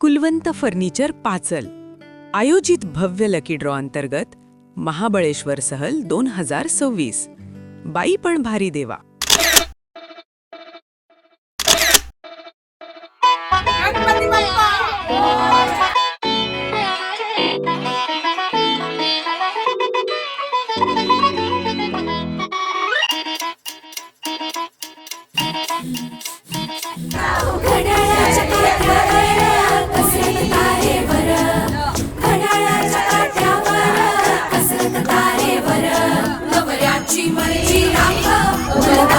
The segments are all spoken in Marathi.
कुलवंत फर्निचर पाचल. आयोजित भव्य लकी ड्रॉ अंतर्गत महाबळेश्वर सहल दोन हजार सव्वीस. बाई पण भारी देवा. She money, she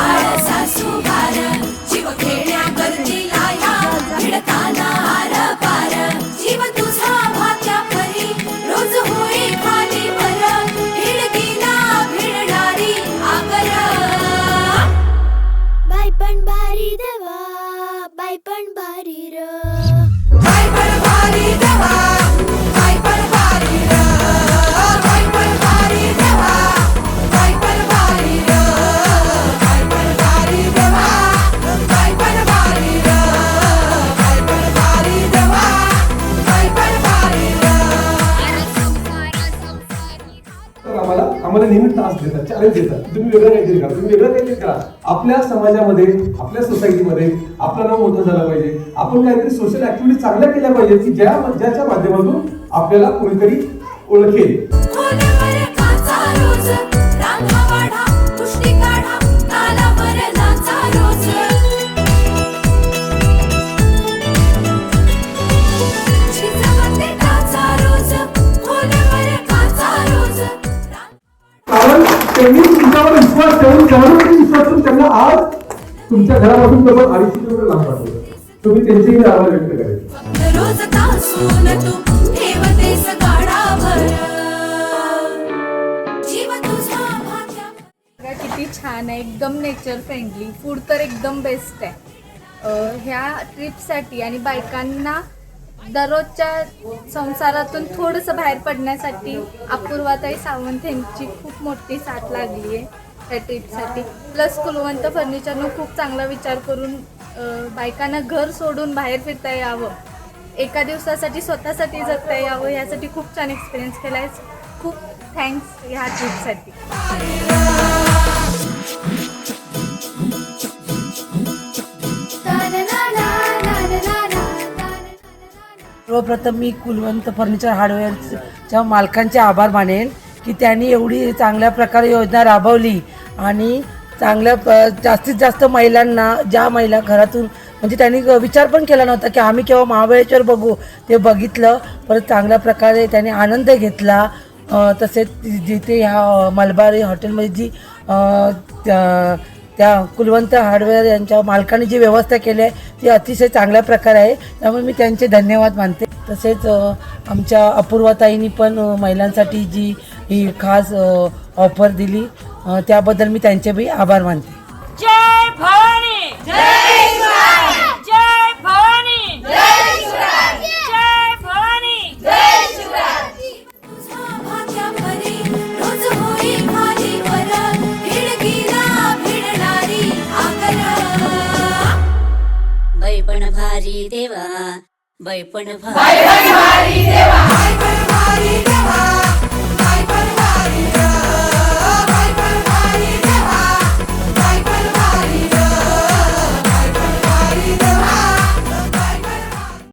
आपल्याला नेहमी टास्क देतात चॅलेंज देतात. तुम्ही वेगळं काहीतरी करा तुम्ही वेगळं काहीतरी करा. आपल्या समाजामध्ये आपल्या सोसायटीमध्ये आपलं नाव मोठं झालं पाहिजे. आपण काहीतरी सोशल ऍक्टिव्हिटी चांगल्या केल्या पाहिजे की ज्या ज्याच्या माध्यमातून आपल्याला कोणीतरी ओळखेल. त्यांनी तुमच्यावर विश्वास ठेवून त्यामुळे विश्वास ठेवून त्यांना आज तुमच्या घरापासून जवळ अडीचशे किलोमीटर लांब पाठवलं. तुम्ही त्यांचेही आभार व्यक्त करायचे. किती छान आहे एकदम नेचर फ्रेंडली फूड तर एकदम बेस्ट आहे. ह्या ट्रिपसाठी आणि बायकांना दररोजच्या संसारातून थोडंसं बाहेर पडण्यासाठी अपूर्वाताई सावंत यांची खूप मोठी साथ लागली आहे त्या ट्रीपसाठी. प्लस कुलवंत फर्निचरनं खूप चांगला विचार करून अ, बायकांना घर सोडून बाहेर फिरता यावं. एका दिवसासाठी स्वतःसाठी जगता यावं यासाठी खूप छान एक्सपिरियन्स केला आहे खूप थँक्स ह्या ट्रीपसाठी सर्वप्रथम मी कुलवंत फर्निचर हार्डवेअरच्या मालकांचे आभार मानेल की त्यांनी एवढी चांगल्या प्रकारे योजना राबवली आणि चांगल्या प- जास्तीत जास्त महिलांना ज्या महिला घरातून म्हणजे त्यांनी विचार पण केला नव्हता की आम्ही केव्हा महाबळेश्वर बघू ते बघितलं परत चांगल्या प्रकारे त्यांनी आनंद घेतला. तसेच जिथे ह्या मलबारी हॉटेलमध्ये जी त्या त्या- कुलवंत हार्डवेअर यांच्या मालकाने जी व्यवस्था केली आहे ती अतिशय चांगल्या प्रकारे आहे. त्यामुळे मी त्यांचे धन्यवाद मानते. तसेच आमच्या अपूर्वताईनी पण महिलांसाठी जी ही खास ऑफर दिली त्याबद्दल मी त्यांचे बी आभार मानते. बैपण भारी. बाय पण भारी देवा.